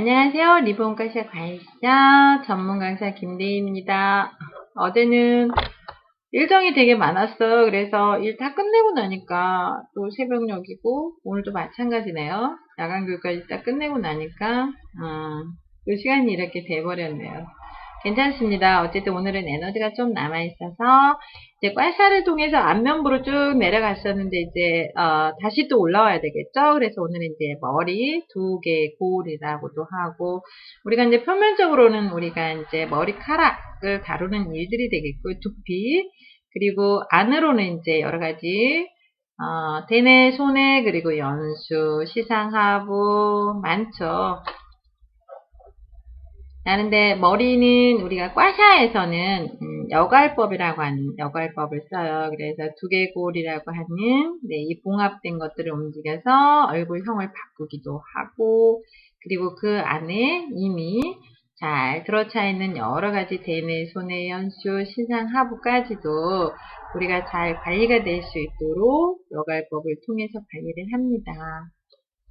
안녕하세요. 리본 강사 관리자 전문 강사 김대희입니다. 어제는 일정이 되게 많았어. 그래서 일 다 끝내고 나니까 또 새벽녘이고 오늘도 마찬가지네요. 야간 교육까지 딱 끝내고 나니까 어, 그 시간이 이렇게 돼버렸네요. 괜찮습니다. 어쨌든 오늘은 에너지가 좀 남아있어서 이제 꽈사를 통해서 안면부로 쭉 내려갔었는데 이제 어, 다시 또 올라와야 되겠죠. 그래서 오늘은 이제 머리 두개 고울이라고도 하고 우리가 이제 표면적으로는 우리가 이제 머리카락을 다루는 일들이 되겠고 두피 그리고 안으로는 이제 여러 가지 어, 대뇌, 손해, 그리고 연수, 시상하부 많죠. 나는데 머리는 우리가 꽈샤에서는 음, 여갈법이라고 하는 여갈법을 써요. 그래서 두개골이라고 하는 네, 이 봉합된 것들을 움직여서 얼굴형을 바꾸기도 하고 그리고 그 안에 이미 잘 들어차 있는 여러 가지 대뇌, 손해, 연수, 신상, 하부까지도 우리가 잘 관리가 될 수 있도록 여갈법을 통해서 관리를 합니다.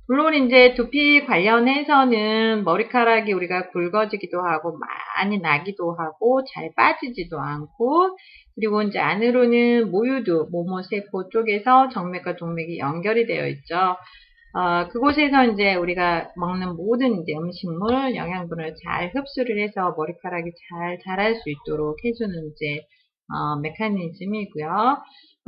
물론 이제 두피 관련해서는 머리카락이 우리가 굵어지기도 하고 많이 나기도 하고 잘 빠지지도 않고 그리고 이제 안으로는 모유두, 모모세포 쪽에서 정맥과 동맥이 연결이 되어 있죠. 어, 그곳에서 이제 우리가 먹는 모든 이제 음식물, 영양분을 잘 흡수를 해서 머리카락이 잘 자랄 수 있도록 해주는 이제 어, 메커니즘이고요.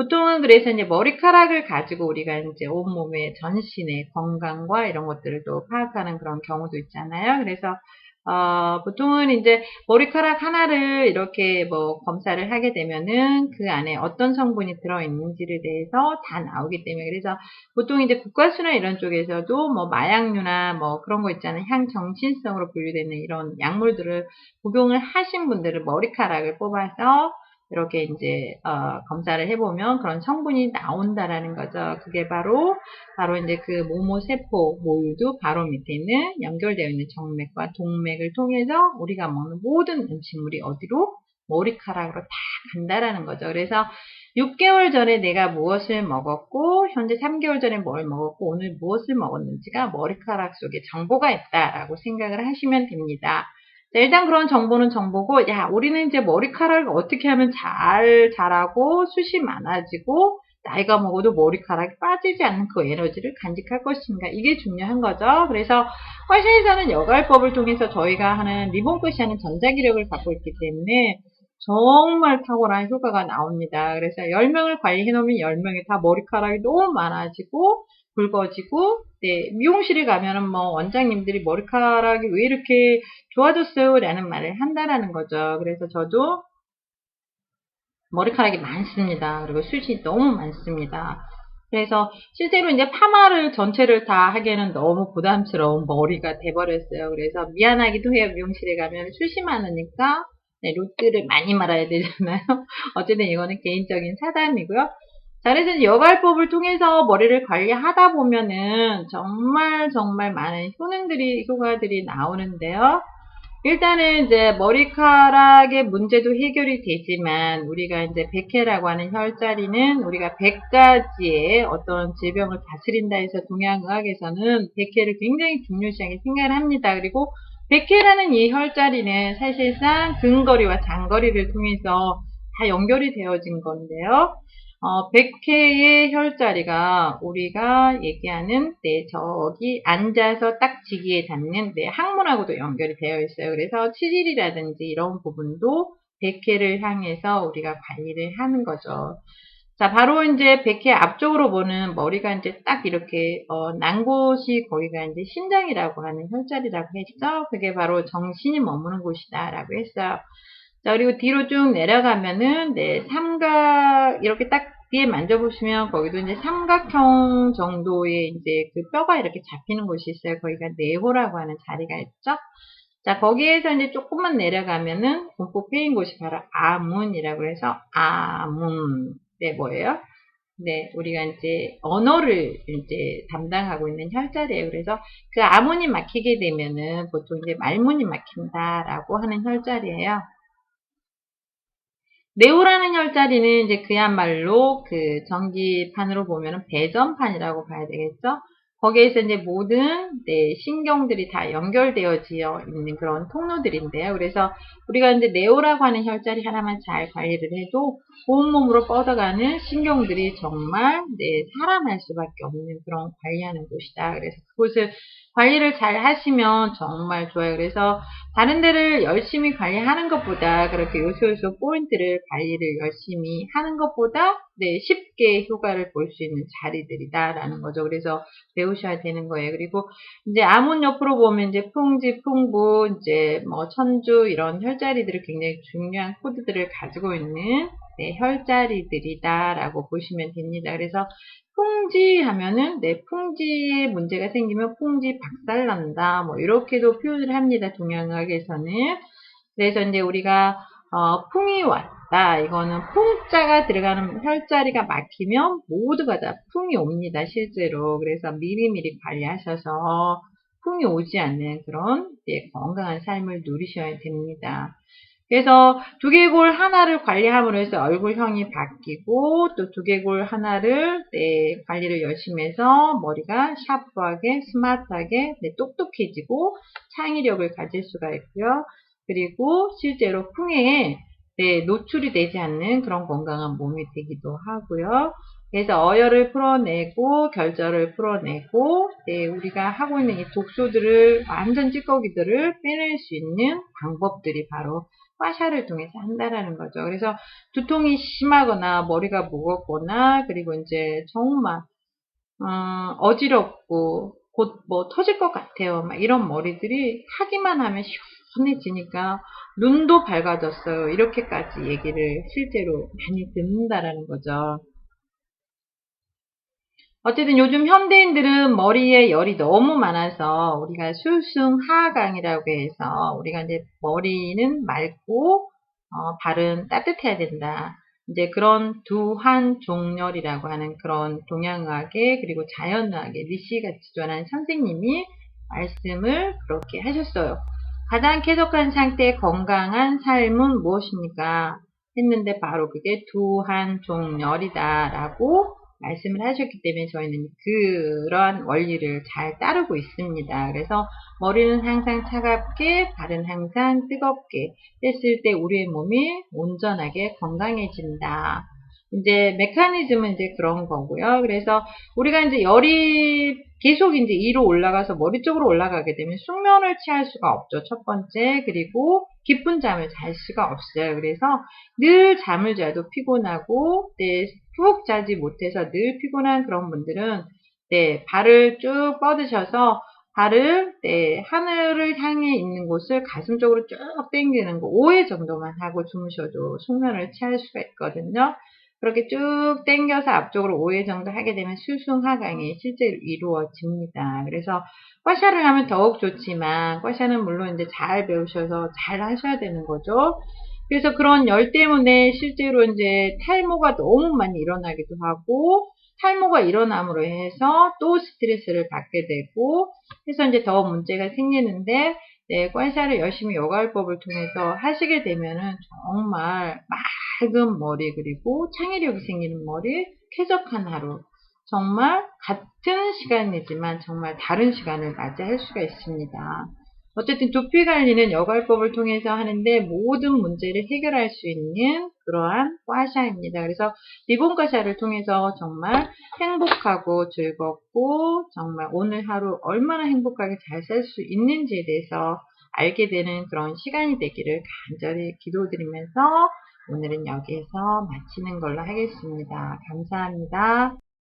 보통은 그래서 이제 머리카락을 가지고 우리가 이제 온몸의 전신의 건강과 이런 것들을 또 파악하는 그런 경우도 있잖아요. 그래서 어, 보통은 이제 머리카락 하나를 이렇게 뭐 검사를 하게 되면은 그 안에 어떤 성분이 들어있는지를 대해서 다 나오기 때문에 그래서 보통 이제 국가수나 이런 쪽에서도 뭐 마약류나 뭐 그런 거 있잖아요. 향정신성으로 분류되는 이런 약물들을 복용을 하신 분들은 머리카락을 뽑아서 이렇게 이제 어, 검사를 해보면 그런 성분이 나온다라는 거죠. 그게 바로 바로 이제 그 모모 세포 모유도 바로 밑에 있는 연결되어 있는 정맥과 동맥을 통해서 우리가 먹는 모든 음식물이 어디로 머리카락으로 다 간다라는 거죠. 그래서 6개월 전에 내가 무엇을 먹었고 현재 3개월 전에 뭘 먹었고 오늘 무엇을 먹었는지가 머리카락 속에 정보가 있다라고 생각을 하시면 됩니다. 자, 일단 그런 정보는 정보고, 야, 우리는 이제 머리카락을 어떻게 하면 잘 자라고 숱이 많아지고, 나이가 먹어도 머리카락이 빠지지 않는 그 에너지를 간직할 것인가. 이게 중요한 거죠. 그래서 화시에서는 여갈법을 통해서 저희가 하는 리본끝이 하는 전자기력을 갖고 있기 때문에 정말 탁월한 효과가 나옵니다. 그래서 10명을 관리해 놓으면 10명이 다 머리카락이 너무 많아지고, 굵어지고 네, 미용실에 가면은 뭐 원장님들이 머리카락이 왜 이렇게 좋아졌어요? 라는 말을 한다라는 거죠. 그래서 저도 머리카락이 많습니다. 그리고 숱이 너무 많습니다. 그래서 실제로 이제 파마를 전체를 다 하기에는 너무 부담스러운 머리가 돼버렸어요. 그래서 미안하기도 해요. 미용실에 가면 숱이 많으니까 네, 루트를 많이 말아야 되잖아요. 어쨌든 이거는 개인적인 사담이고요. 자, 그래서 여갈법을 통해서 머리를 관리하다 보면은 정말 정말 많은 효능들이, 효과들이 나오는데요. 일단은 이제 머리카락의 문제도 해결이 되지만 우리가 이제 백해라고 하는 혈자리는 우리가 100가지의 어떤 질병을 다스린다 해서 동양의학에서는 백해를 굉장히 중요시하게 생각을 합니다. 그리고 백해라는 이 혈자리는 사실상 근거리와 장거리를 통해서 다 연결이 되어진 건데요. 어, 100회의 혈자리가 우리가 얘기하는 네, 저기 앉아서 딱 지기에 닿는 네, 항문하고도 연결이 되어 있어요. 그래서 치질이라든지 이런 부분도 100회를 향해서 우리가 관리를 하는 거죠. 자, 바로 이제 100회 앞쪽으로 보는 머리가 이제 딱 이렇게, 어, 난 곳이 거기가 이제 심장이라고 하는 혈자리라고 했죠. 그게 바로 정신이 머무는 곳이다라고 했어요. 자, 그리고 뒤로 쭉 내려가면은, 네, 삼각, 이렇게 딱 뒤에 만져보시면 거기도 이제 삼각형 정도의 이제 그 뼈가 이렇게 잡히는 곳이 있어요. 거기가 네호라고 하는 자리가 있죠. 자, 거기에서 이제 조금만 내려가면은 공포 페인 곳이 바로 아문이라고 해서 아문. 네, 뭐예요? 네, 우리가 이제 언어를 이제 담당하고 있는 혈자리예요. 그래서 그 아문이 막히게 되면은 보통 이제 말문이 막힌다라고 하는 혈자리예요. 네오라는 혈자리는 이제 그야말로 그 전기판으로 보면 배전판이라고 봐야 되겠죠. 거기에서 이제 모든 네, 신경들이 다 연결되어지어 있는 그런 통로들인데요. 그래서 우리가 이제 네오라고 하는 혈자리 하나만 잘 관리를 해도 온몸으로 뻗어가는 신경들이 정말 네, 살아날 수밖에 없는 그런 관리하는 곳이다. 그래서 그곳을 관리를 잘 하시면 정말 좋아요. 그래서 다른 데를 열심히 관리하는 것보다 그렇게 요소요소 포인트를 관리를 열심히 하는 것보다 네, 쉽게 효과를 볼 수 있는 자리들이다라는 거죠. 그래서 배우셔야 되는 거예요. 그리고 이제 아문 옆으로 보면 이제 풍지, 풍부, 이제 뭐 천주 이런 혈자리들을 굉장히 중요한 코드들을 가지고 있는 네, 혈자리들이다라고 보시면 됩니다. 그래서 풍지 하면은 네, 풍지에 문제가 생기면 풍지 박살난다. 뭐 이렇게도 표현을 합니다. 동양학에서는. 그래서 이제 우리가 어, 풍이 왔다. 이거는 풍자가 들어가는 혈자리가 막히면 모두가 다 풍이 옵니다. 실제로. 그래서 미리미리 관리하셔서 풍이 오지 않는 그런 네, 건강한 삶을 누리셔야 됩니다. 그래서 두개골 하나를 관리함으로 해서 얼굴형이 바뀌고 또 두개골 하나를 네, 관리를 열심히 해서 머리가 샤프하게 스마트하게 네, 똑똑해지고 창의력을 가질 수가 있고요. 그리고 실제로 풍해에 네, 노출이 되지 않는 그런 건강한 몸이 되기도 하고요. 그래서 어혈을 풀어내고 결절을 풀어내고 네, 우리가 하고 있는 이 독소들을 완전 찌꺼기들을 빼낼 수 있는 방법들이 바로 화샤를 통해서 한다라는 거죠. 그래서 두통이 심하거나 머리가 무겁거나 그리고 이제 정말 어, 어지럽고 곧 뭐 터질 것 같아요. 막 이런 머리들이 하기만 하면 시원해지니까 눈도 밝아졌어요. 이렇게까지 얘기를 실제로 많이 듣는다라는 거죠. 어쨌든 요즘 현대인들은 머리에 열이 너무 많아서 우리가 수승하강이라고 해서 우리가 이제 머리는 맑고 어, 발은 따뜻해야 된다. 이제 그런 두한 종렬이라고 하는 그런 동양의학의 그리고 자연의학의 리시가 지존한 선생님이 말씀을 그렇게 하셨어요. 가장 쾌적한 상태의 건강한 삶은 무엇입니까? 했는데 바로 그게 두한 종렬이다라고 말씀을 하셨기 때문에 저희는 그러한 원리를 잘 따르고 있습니다. 그래서 머리는 항상 차갑게, 발은 항상 뜨겁게 했을 때 우리의 몸이 온전하게 건강해진다. 이제 메커니즘은 이제 그런 거고요. 그래서 우리가 이제 열이 계속 이제 위로 올라가서 머리 쪽으로 올라가게 되면 숙면을 취할 수가 없죠. 첫 번째. 그리고 깊은 잠을 잘 수가 없어요. 그래서 늘 잠을 자도 피곤하고 네, 푹 자지 못해서 늘 피곤한 그런 분들은 네, 발을 쭉 뻗으셔서 발을 네, 하늘을 향해 있는 곳을 가슴 쪽으로 쭉 당기는 거 5회 정도만 하고 주무셔도 숙면을 취할 수가 있거든요. 그렇게 쭉 당겨서 앞쪽으로 5회 정도 하게 되면 수승하강이 실제로 이루어집니다. 그래서 꽈샤를 하면 더욱 좋지만 꽈샤는 물론 이제 잘 배우셔서 잘 하셔야 되는 거죠. 그래서 그런 열 때문에 실제로 이제 탈모가 너무 많이 일어나기도 하고 탈모가 일어남으로 해서 또 스트레스를 받게 되고 해서 이제 더 문제가 생기는데 네, 관샤를 열심히 요가법을 통해서 하시게 되면은 정말 맑은 머리 그리고 창의력이 생기는 머리 쾌적한 하루 정말 같은 시간이지만 정말 다른 시간을 맞이할 수가 있습니다. 어쨌든 두피 관리는 여갈법을 통해서 하는데 모든 문제를 해결할 수 있는 그러한 과샤입니다. 그래서 리본 과샤를 통해서 정말 행복하고 즐겁고 정말 오늘 하루 얼마나 행복하게 잘 살 수 있는지에 대해서 알게 되는 그런 시간이 되기를 간절히 기도드리면서 오늘은 여기에서 마치는 걸로 하겠습니다. 감사합니다.